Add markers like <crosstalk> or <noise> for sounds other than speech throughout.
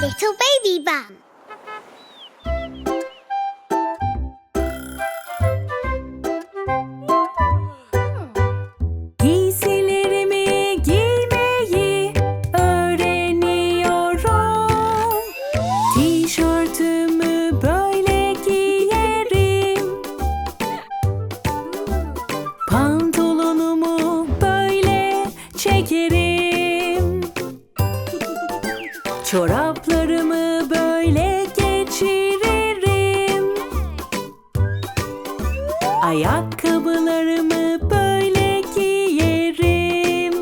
Little baby bum. Çekerim. Çoraplarımı böyle geçiririm. Ayakkabılarımı böyle giyerim.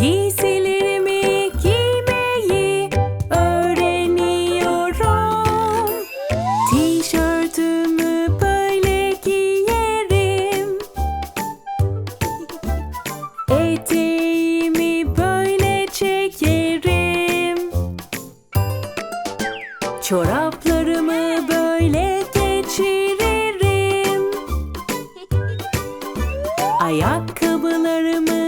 Giysilerimi Tişörtümü böyle giyerim. Eteğimi böyle çekerim. Çoraplarımı böyle geçiririm. <laughs> Ayakkabılarımı